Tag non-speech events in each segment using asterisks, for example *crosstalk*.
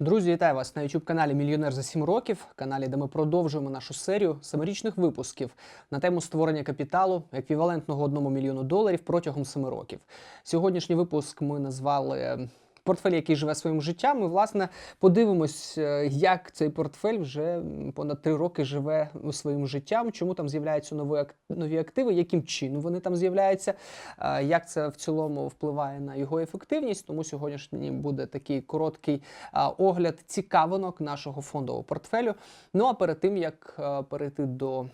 Друзі, вітаю вас на youtube каналі Мільйонер за 7 років, каналі, де ми продовжуємо нашу серію семирічних випусків на тему створення капіталу еквівалентного 1 мільйону доларів протягом 7 років. Сьогоднішній випуск ми назвали портфель, який живе своїм життям. І, власне, подивимось, е, як цей портфель вже понад 3 роки живе своїм життям, чому там з'являються нові, нові активи, яким чином вони там з'являються, е, як це в цілому впливає на його ефективність. Тому сьогоднішній буде такий короткий огляд цікавинок нашого фондового портфелю. Ну а перед тим як е, перейти до е,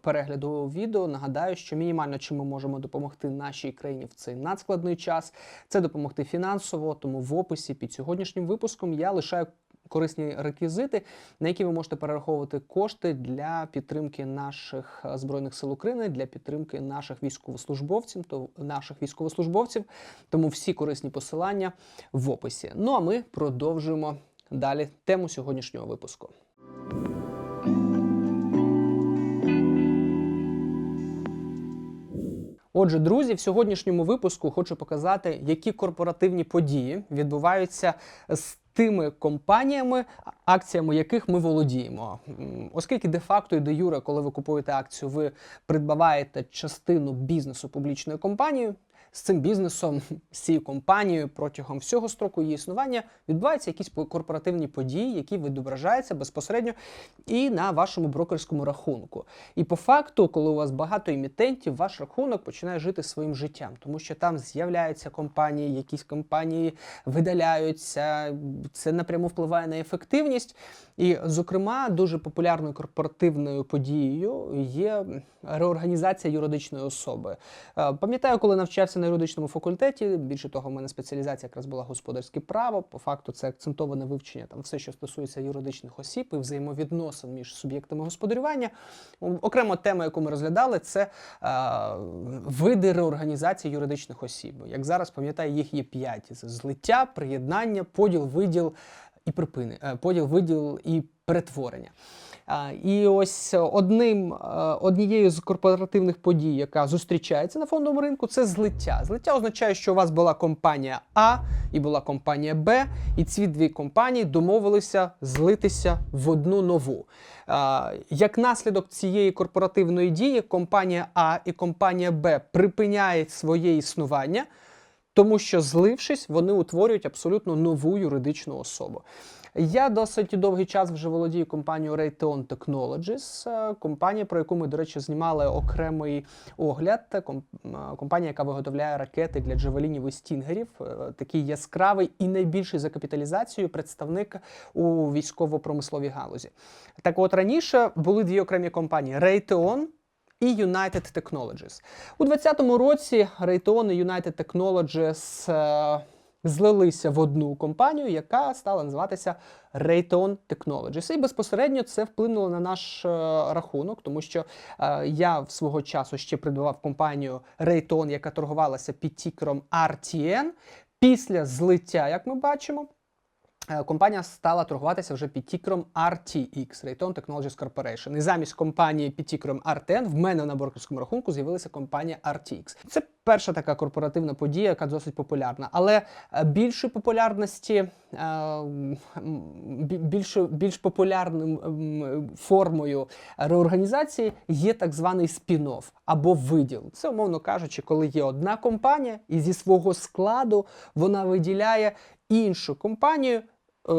перегляду відео, нагадаю, що мінімально чим ми можемо допомогти нашій країні в цей надскладний час, це допомогти фінансово. Тому в описі під сьогоднішнім випуском я лишаю. Корисні реквізити, на які ви можете перераховувати кошти для підтримки наших е, збройних сил України, для підтримки наших військовослужбовців, то наших військовослужбовців. Тому всі корисні посилання в описі. Ну а ми продовжуємо далі тему сьогоднішнього випуску. Отже, друзі, в сьогоднішньому випуску хочу показати, які корпоративні події відбуваються з тими компаніями, акціями яких ми володіємо. Оскільки де-факто і де-юре, коли ви купуєте акцію, ви придбаваєте частину бізнесу публічної компанії. З цим бізнесом, *laughs* з цією компанією протягом всього строку її існування відбуваються якісь корпоративні події, які відображаються безпосередньо і на вашому брокерському рахунку. І по факту, коли у вас багато емітентів, ваш рахунок починає жити своїм життям, тому що там з'являються компанії, якісь компанії видаляються. Це напряму впливає на ефективність. І, зокрема, дуже популярною корпоративною подією є реорганізація юридичної особи. Е, Пам'ятаю, коли навчався на юридичному факультеті. Більше того, в мене спеціалізація якраз була господарське право. По факту, це акцентоване вивчення там все, що стосується юридичних осіб і взаємовідносин між суб'єктами господарювання. Окрема тема, яку ми розглядали, це е, види реорганізації юридичних осіб. Як зараз пам'ятаю, їх є п'ять: це злиття, приєднання, поділ, виділ і припини, е, поділ, виділ і перетворення. І ось одним, е, однією з корпоративних подій, яка зустрічається на фондовому ринку, це злиття. Злиття означає, що у вас була компанія А і була компанія Б, і ці дві компанії домовилися злитися в одну нову. Як наслідок цієї корпоративної дії, компанія А і компанія Б припиняють своє існування. Тому що, злившись, вони утворюють абсолютно нову юридичну особу. Я досить довгий час вже володію компанією Raytheon Technologies, е, компанія, про яку ми, до речі, знімали окремий огляд. Е, е, Компанія, яка виготовляє ракети для джавелінів і стінгерів. Такий яскравий і найбільший за капіталізацією представник у військово-промисловій галузі. Так от раніше були дві окремі компанії: Raytheon і United Technologies. У 2020 році Raytheon і United Technologies злилися в одну компанію, яка стала називатися Raytheon Technologies. І безпосередньо це вплинуло на наш е, рахунок, тому що е, я в свого часу ще придбавав компанію Raytheon, яка торгувалася під тікером RTN. Після злиття, як ми бачимо, компанія стала торгуватися вже під тікером RTX, Raytheon Technologies Corporation. І замість компанії під тікером RTN в мене на брокерському рахунку з'явилася компанія RTX. Це перша така корпоративна подія, яка досить популярна. Але е, більшої популярності, е, більш, більш популярним формою реорганізації є так званий спін-офф або виділ. Це, умовно кажучи, коли є одна компанія, і зі свого складу вона виділяє іншу компанію е,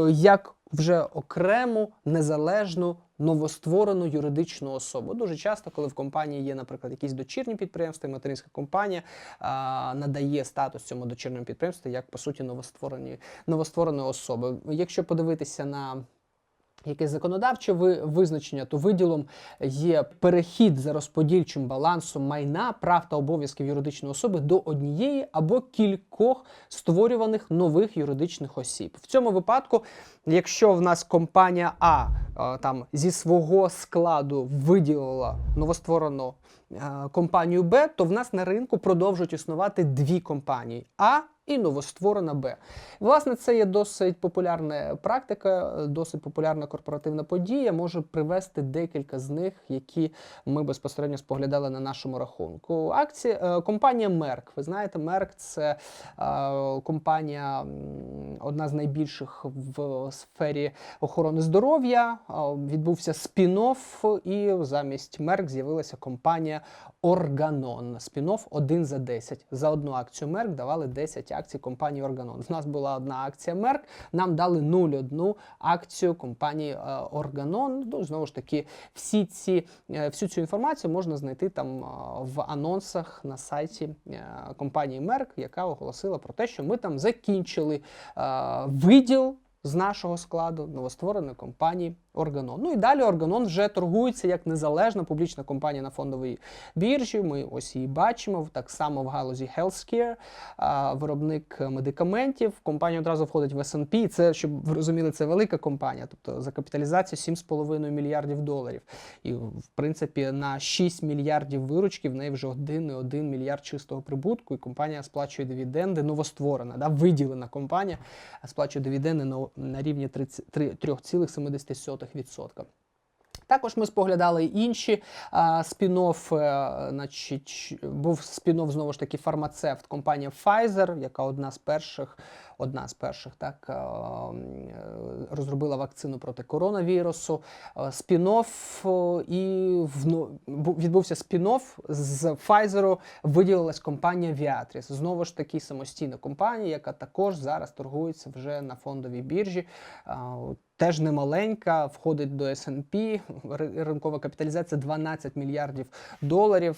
як вже окрему незалежну новостворену юридичну особу. Дуже часто, коли в компанії є, наприклад, якісь дочірні підприємства, і материнська компанія а, надає статус цьому дочірньому підприємству як по суті новостворені новоствореної особи. Якщо подивитися на Якесь законодавче визначення, то виділом є перехід за розподільчим балансом майна, прав та обов'язків юридичної особи до однієї або кількох створюваних нових юридичних осіб. В цьому випадку, якщо в нас компанія А е, там зі свого складу виділила новостворену е, компанію Б, то в нас на ринку продовжують існувати дві компанії А і новостворена Б. Власне, це є досить популярна практика, досить популярна корпоративна подія. Можу привести декілька з них, які ми безпосередньо споглядали на нашому рахунку. Акції е, компанія Мерк. Ви знаєте, Мерк це е, компанія, одна з найбільших в сфері охорони здоров'я. Е, Відбувся спін-офф, і замість Мерк з'явилася компанія Organon. Спін-офф 1 за 10. За одну акцію Мерк давали 10 акцій компанії Organon. У нас була одна акція Мерк, нам дали 0,1 акцію компанії е, Organon. Ну, знову ж таки, всі ці, е, всю цю інформацію можна знайти там е, в анонсах на сайті е, компанії Мерк, яка оголосила про те, що ми там закінчили е, виділ з нашого складу новоствореної компанії Organon. Ну і далі Organon вже торгується як незалежна публічна компанія на фондовій біржі. Ми ось її бачимо. Так само в галузі Healthcare, виробник медикаментів. Компанія одразу входить в S&P. Це, щоб ви розуміли, це велика компанія, тобто за капіталізацію 7,5 мільярдів доларів. І в принципі на 6 мільярдів виручки в неї вже 1,1 мільярд чистого прибутку. І компанія сплачує дивіденди, новостворена, да, виділена компанія, сплачує дивіденди на, на рівні 3,7%. Також ми споглядали інші спін-офф, е, значить, був спін-офф, знову ж таки, фармацевт, компанія Pfizer, яка одна з перших, одна з перших так, е, е, розробила вакцину проти коронавірусу. Е, Спін-офф е, і відбувся спін-офф з Pfizer виділилась компанія Viatris. Знову ж таки, самостійна компанія, яка також зараз торгується вже на фондовій біржі. Теж немаленька, входить до S&P, ринкова капіталізація 12 мільярдів доларів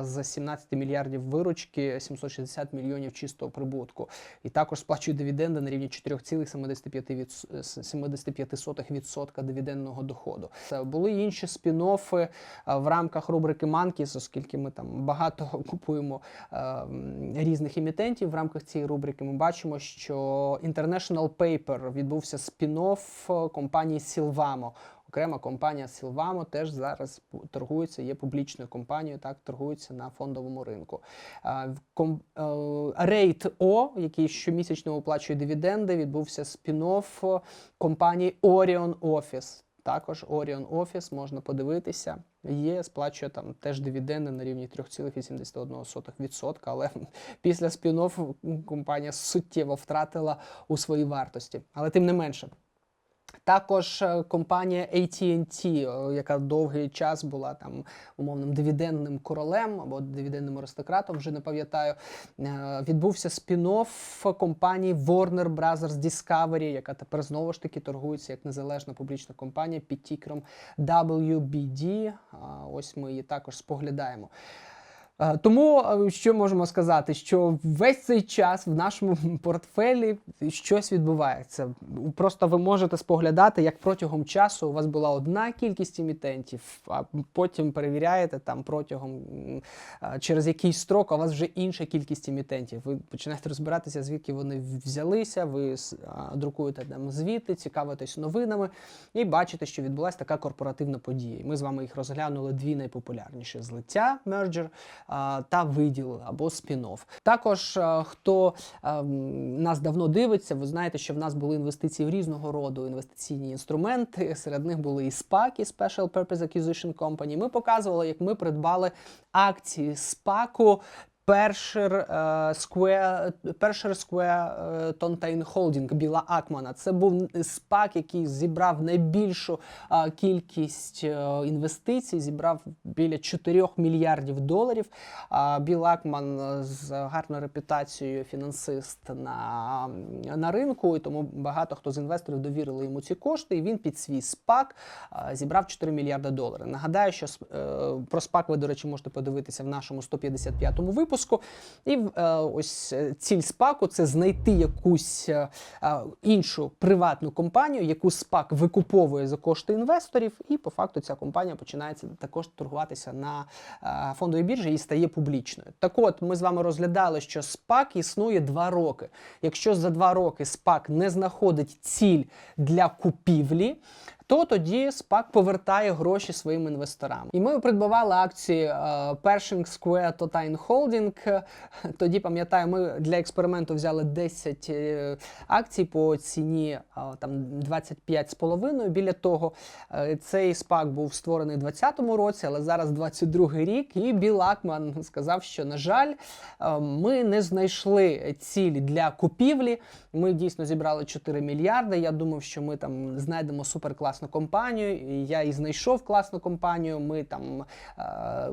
за 17 мільярдів виручки, 760 мільйонів чистого прибутку. І також сплачує дивіденди на рівні 4,75% дивідендного доходу. Були інші спін-оффи в рамках рубрики Манкіс, оскільки ми там багато *laughs* купуємо різних емітентів в рамках цієї рубрики. Ми бачимо, що International Paper відбувся спін-офф компанії Silvamo. Окрема компанія Silvamo теж зараз торгується, є публічною компанією, так торгується на фондовому ринку. Rate O, який щомісячно оплачує дивіденди, відбувся спін-офф компанії Orion Office. Також Orion Office можна подивитися. Є, сплачує там теж дивіденди на рівні 3,81%, але *laughs* після спін-оффу компанія суттєво втратила у своїй вартості. Але тим не менше. Також е, компанія AT&T, е, яка довгий час була там умовним дивідендним королем або дивідендним аристократом, вже не пам'ятаю. е, Відбувся спін-офф компанії Warner Brothers Discovery, яка тепер знову ж таки торгується як незалежна публічна компанія під тікером WBD. Ось ми її також споглядаємо. Е, Тому е, що можемо сказати, що весь цей час в нашому *laughs* портфелі щось відбувається. Просто ви можете споглядати, як протягом часу у вас була одна кількість емітентів, а потім перевіряєте там протягом е, через якийсь строк, у вас вже інша кількість емітентів. Ви починаєте розбиратися, звідки вони взялися. Ви друкуєте там звіти, цікавитесь новинами і бачите, що відбулася така корпоративна подія. Ми з вами їх розглянули дві найпопулярніші: злиття мерджер та виділ або спін-офф. Також хто нас давно дивиться, ви знаєте, що в нас були інвестиції в різного роду інвестиційні інструменти. Серед них були і SPAC, і Special Purpose Acquisition Company. Ми показували, як ми придбали акції SPAC Першер е, Першер Square е, Tontain Holding Біла Акмана. Це був спак, який зібрав найбільшу е, кількість е, інвестицій, зібрав біля 4 мільярдів доларів. Біл Акман з гарною репутацією фінансист на, на ринку, і тому багато хто з інвесторів довірили йому ці кошти, і він під свій спак зібрав 4 мільярди доларів. Нагадаю, що про спак ви, до речі, можете подивитися в нашому 155-му випуску. І е, ось е, ціль спаку це знайти якусь е, іншу приватну компанію, яку спак викуповує за кошти інвесторів, і по факту ця компанія починається також торгуватися на фондовій біржі і стає публічною. Так от ми з вами розглядали, що спак існує два роки. Якщо за два роки спак не знаходить ціль для купівлі, то тоді SPAC повертає гроші своїм інвесторам. І ми придбавали акції е, Pershing Square Totain Holding. Тоді пам'ятаю, ми для експерименту взяли 10 е, акцій по ціні е, там 25,5. Біля того Е, цей SPAC був створений у 2020 році, але зараз 22 рік. І Біл Акман сказав, що на жаль, е, ми не знайшли цілі для купівлі. Ми дійсно зібрали 4 мільярди. Я думав, що ми там знайдемо суперкласну компанію. Я і знайшов класну компанію. Ми там е,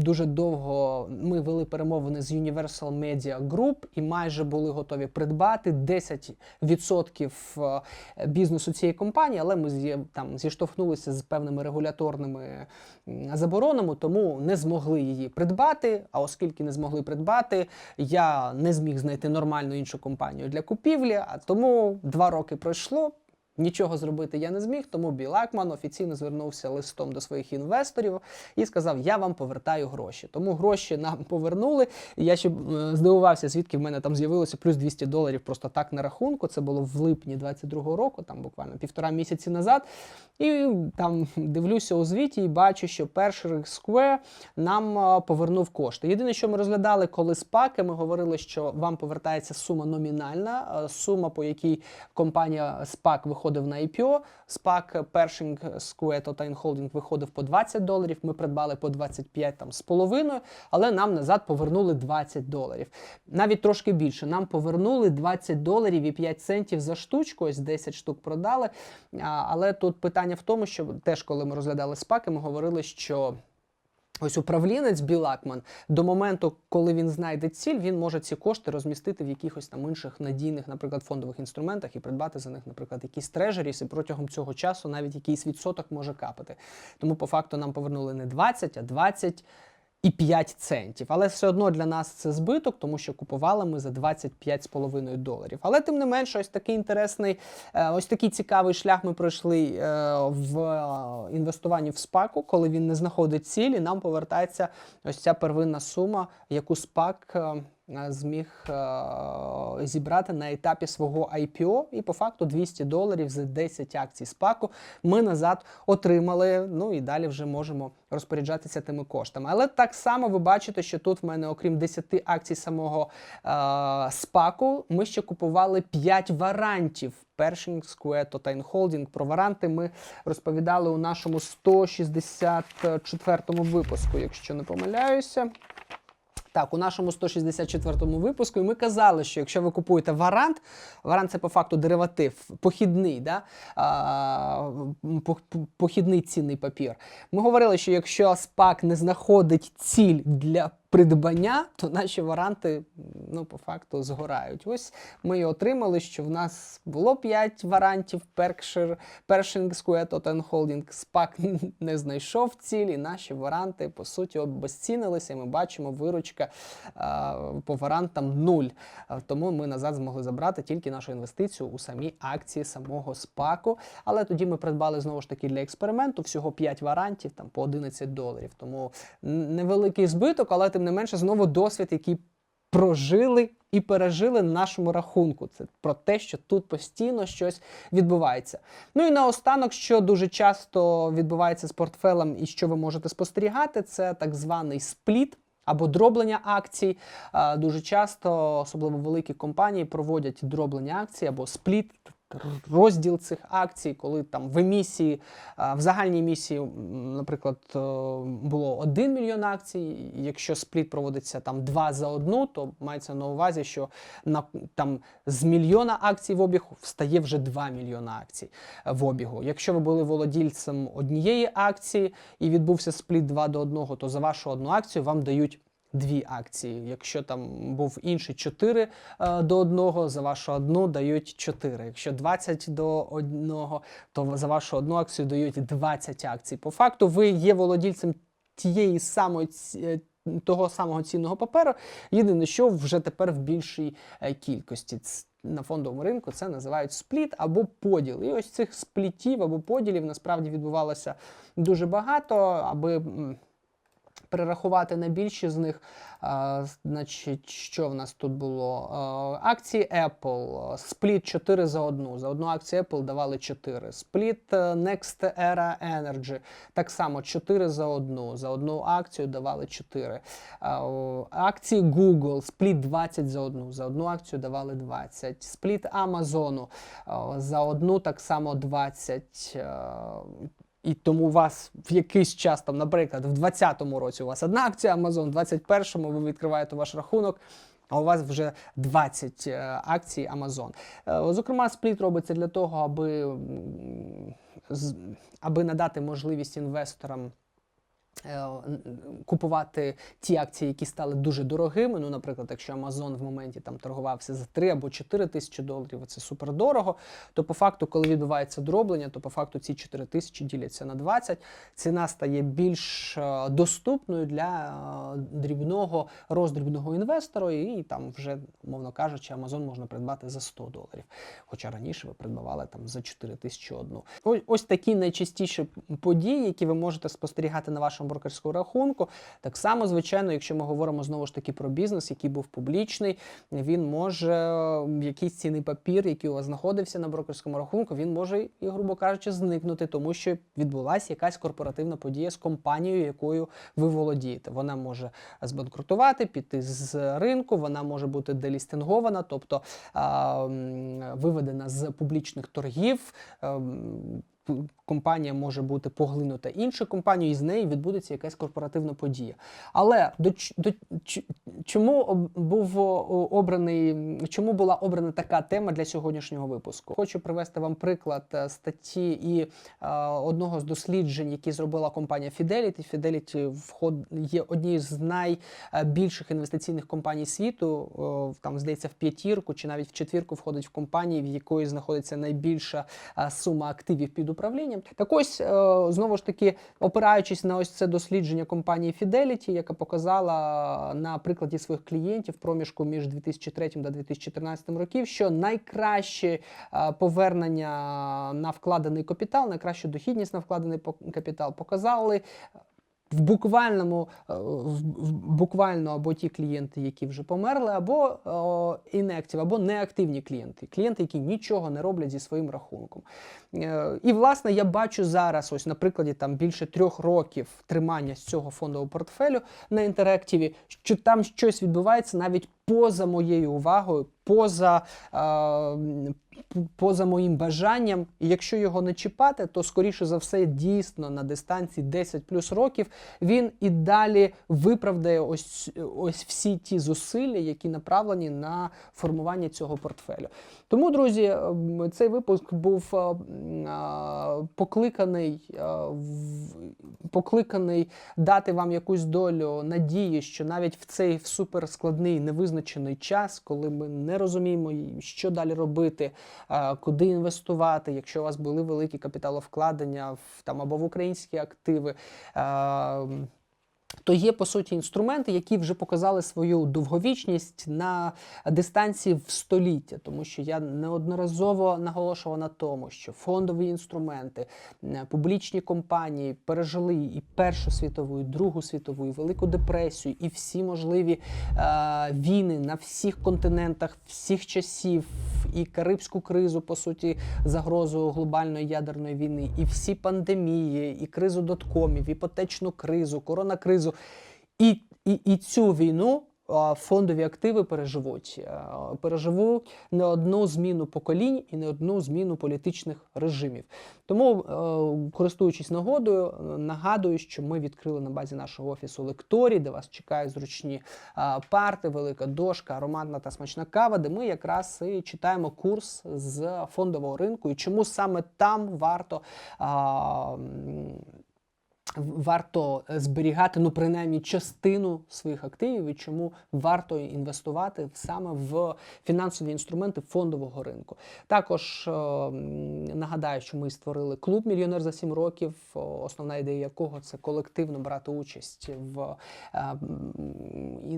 дуже довго ми вели перемовини з Universal Media Group і майже були готові придбати 10% е, бізнесу цієї компанії, але ми там зіштовхнулися з певними регуляторними заборонами, тому не змогли її придбати. А оскільки не змогли придбати, я не зміг знайти нормальну іншу компанію для купівлі. А тому два роки пройшло. Нічого зробити я не зміг, тому Біл Акман офіційно звернувся листом до своїх інвесторів і сказав: Я вам повертаю гроші. Тому гроші нам повернули. Я ще е, здивувався, звідки в мене там з'явилося плюс 200 доларів просто так на рахунку. Це було в липні 22-го року, там буквально півтора місяці назад. І там дивлюся у звіті і бачу, що перший Square нам е, повернув кошти. Єдине, що ми розглядали, коли спаки, ми говорили, що вам повертається сума номінальна, е, сума, по якій компанія SPAC виходив на IPO. SPAC Pershing Square Totain Holding виходив по 20 доларів. Ми придбали по 25 там з половиною, але нам назад повернули 20 доларів. Навіть трошки більше. Нам повернули 20 доларів і 5 центів за штучку. Ось 10 штук продали. А, Але тут питання в тому, що теж коли ми розглядали спаки, ми говорили, що. Ось управлінець Білакман до моменту, коли він знайде ціль, він може ці кошти розмістити в якихось там інших надійних, наприклад, фондових інструментах і придбати за них, наприклад, якісь трежеріс, і протягом цього часу навіть якийсь відсоток може капати. Тому по факту нам повернули не 20, а 20 і 5 центів. Але все одно для нас це збиток, тому що купували ми за 25,5 доларів. Але тим не менше, ось такий інтересний, е, ось такий цікавий шлях ми пройшли е, в е, інвестуванні в спаку, коли він не знаходить цілі, нам повертається ось ця первинна сума, яку спак. Е, Зміг е, зібрати на етапі свого IPO, і по факту 200 доларів за 10 акцій спаку ми назад отримали. Ну і далі вже можемо розпоряджатися тими коштами. Але так само ви бачите, що тут в мене, окрім 10 акцій самого е, спаку, ми ще купували 5 варантів. Pershing Square Totain Holding. Про варанти ми розповідали у нашому 164 випуску, якщо не помиляюся. Так, у нашому 164-му випуску і ми казали, що якщо ви купуєте варант, варант це по факту дериватив, похідний, да? а, по- по- похідний цінний папір. Ми говорили, що якщо СПАК не знаходить ціль для придбання, то наші варанти ну, по факту згорають. Ось ми і отримали, що в нас було 5 варантів Pershing, Pershing Square Totten Holding. СПАК не знайшов цілі. Наші варанти, по суті, обезцінилися. і Ми бачимо виручка а, по варантам нуль. А, Тому ми назад змогли забрати тільки нашу інвестицію у самі акції самого СПАКу. Але тоді ми придбали знову ж таки для експерименту всього 5 варантів там по 11 доларів. Тому невеликий збиток, але тим не менше знову досвід, який прожили і пережили на нашому рахунку. Це про те, що тут постійно щось відбувається. Ну і наостанок, що дуже часто відбувається з портфелем і що ви можете спостерігати, це так званий спліт. Або дроблення акцій. Дуже часто, особливо великі компанії, проводять дроблення акцій або спліт, розділ цих акцій, коли там в емісії, в загальній емісії, наприклад, е, було 1 мільйон акцій. Якщо спліт проводиться там 2 за одну, то мається на увазі, що на там з мільйона акцій в обіг встає вже 2 мільйона акцій е, в обігу. Якщо ви були володільцем однієї акції і відбувся спліт 2 до 1, то за вашу одну акцію вам дають дві акції. Якщо там був інший 4 е, до 1, за вашу одну дають 4. Якщо 20 до 1, то за вашу одну акцію дають 20 акцій. По факту ви є володільцем тієї самої е, того самого цінного паперу. Єдине, що вже тепер в більшій е, кількості. На фондовому ринку це називають спліт або поділ. І ось цих сплітів або поділів насправді відбувалося дуже багато, аби перерахувати на більші з них, а, значить, що в нас тут було? А, акції Apple, спліт 4 за одну. За одну акцію Apple давали 4. Спліт е, Next Era Energy, так само 4 за одну. За одну акцію давали 4. А, Акції Google, спліт 20 за одну. За одну акцію давали 20. Спліт Амазону за одну так само 20. І тому у вас в якийсь час, там, наприклад, в 2020 році у вас одна акція Amazon, в 2021 ви відкриваєте ваш рахунок. А у вас вже 20 е, акцій Amazon. Е, Зокрема, спліт робиться для того, аби, аби надати можливість інвесторам купувати ті акції, які стали дуже дорогими. Ну, наприклад, якщо Amazon в моменті там торгувався за 3 або 4 тисячі доларів, це супер дорого. То по факту, коли відбувається дроблення, то по факту ці 4 тисячі діляться на 20. Ціна стає більш е, доступною для е, дрібного роздрібного інвестора, і там вже, мовно кажучи, Amazon можна придбати за 100 доларів. Хоча раніше ви придбавали там за 4 тисячі одну. Ось такі найчастіші події, які ви можете спостерігати на вашому брокерському рахунку. Так само, звичайно, якщо ми говоримо знову ж таки про бізнес, який був публічний, він може якийсь цінний папір, який у вас знаходився на брокерському рахунку, він може, і, грубо кажучи, зникнути, тому що відбулася якась корпоративна подія з компанією, якою ви володієте. Вона може збанкрутувати, піти з ринку, вона може бути делістингована, тобто а, виведена з публічних торгів. ем, п- Компанія може бути поглинута іншою компанією, і з неї відбудеться якась корпоративна подія. Але до, до чому був обраний, чому була обрана така тема для сьогоднішнього випуску? Хочу привести вам приклад е, статті і е, одного з досліджень, які зробила компанія Fidelity. Fidelity вход є однією з найбільших інвестиційних компаній світу. О, Там здається в п'ятірку чи навіть в четвірку входить в компанії, в якої знаходиться найбільша е, сума активів під управлінням. Так ось е, знову ж таки, опираючись на ось це дослідження компанії Fidelity, яка показала на прикладі своїх клієнтів проміжку між 2003 та 2014 років, що найкраще е, повернення на вкладений капітал, найкращу дохідність на вкладений капітал показали в буквальному е, в, буквально або ті клієнти, які вже померли, або о, інектив, або неактивні клієнти, клієнти, які нічого не роблять зі своїм рахунком. Е, І власне я бачу зараз, ось на прикладі там більше трьох років тримання з цього фондового портфелю на інтерактиві, що там щось відбувається навіть поза моєю увагою, поза, е, поза моїм бажанням. І якщо його не чіпати, то скоріше за все дійсно на дистанції 10 плюс років він і далі виправдає ось, ось всі ті зусилля, які направлені на формування цього портфелю. Тому, друзі, цей випуск був е, покликаний, е, покликаний дати вам якусь долю надії, що навіть в цей суперскладний невизначений час, коли ми не розуміємо, що далі робити, е, куди інвестувати, якщо у вас були великі капіталовкладення в там або в українські активи. То є по суті інструменти, які вже показали свою довговічність на дистанції в століття, тому що я неодноразово наголошував на тому, що фондові інструменти, публічні компанії пережили і Першу світову, і Другу світову, і Велику депресію, і всі можливі е, війни на всіх континентах, всіх часів, і Карибську кризу, по суті, загрозу глобальної ядерної війни, і всі пандемії, і кризу доткомів, іпотечну кризу, коронакризу. І, і, і цю війну фондові активи переживуть. А, Переживуть не одну зміну поколінь і не одну зміну політичних режимів. Тому, е, користуючись нагодою, е, нагадую, що ми відкрили на базі нашого офісу лекторій, де вас чекають зручні парти, велика дошка, ароматна та смачна кава, де ми якраз і читаємо курс з фондового ринку і чому саме там варто. Варто зберігати ну принаймні частину своїх активів, і чому варто інвестувати саме в фінансові інструменти фондового ринку. Також е, нагадаю, що ми створили клуб Мільйонер за 7 років, основна ідея якого це колективно брати участь в е,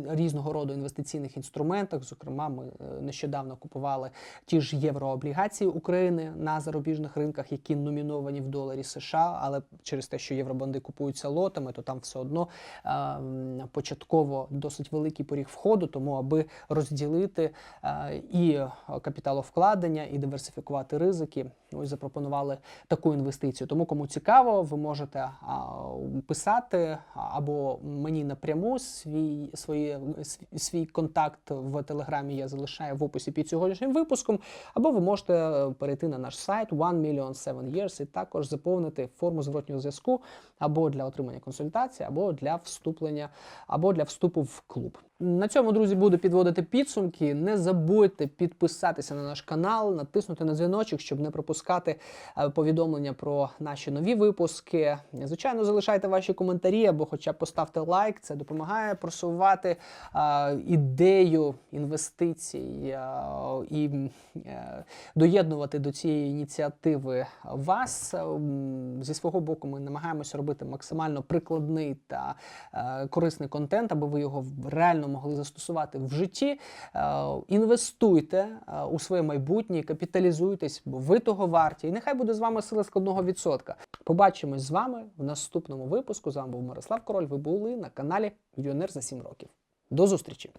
різного роду інвестиційних інструментах. Зокрема, ми е, нещодавно купували ті ж єврооблігації України на зарубіжних ринках, які номіновані в доларі США, але через те, що євробанди купуються лотами, то там все одно е, початково досить великий поріг входу. Тому, аби розділити е, і капіталовкладення, і диверсифікувати ризики, ось запропонували таку інвестицію. Тому, кому цікаво, ви можете а, писати або мені напряму свій, свої, свій, контакт в телеграмі. Я залишаю в описі під сьогоднішнім випуском, або ви можете е, перейти на наш сайт One Million Seven Years і також заповнити форму зворотнього зв'язку або для отримання консультації, або для вступлення, або для вступу в клуб. На цьому, друзі, буду підводити підсумки. Не забудьте підписатися на наш канал, натиснути на дзвіночок, щоб не пропускати е, повідомлення про наші нові випуски. Звичайно, залишайте ваші коментарі або хоча б поставте лайк. Це допомагає просувати е, ідею інвестицій е, і е, доєднувати до цієї ініціативи вас. Зі свого боку, ми намагаємося робити максимально прикладний та е, корисний контент, аби ви його в- могли застосувати в житті. Е, інвестуйте е, у своє майбутнє, капіталізуйтесь, бо ви того варті. І нехай буде з вами сила складного відсотка. Побачимось з вами в наступному випуску. З вами був Мирослав Король. Ви були на каналі Мільйонер за 7 років. До зустрічі!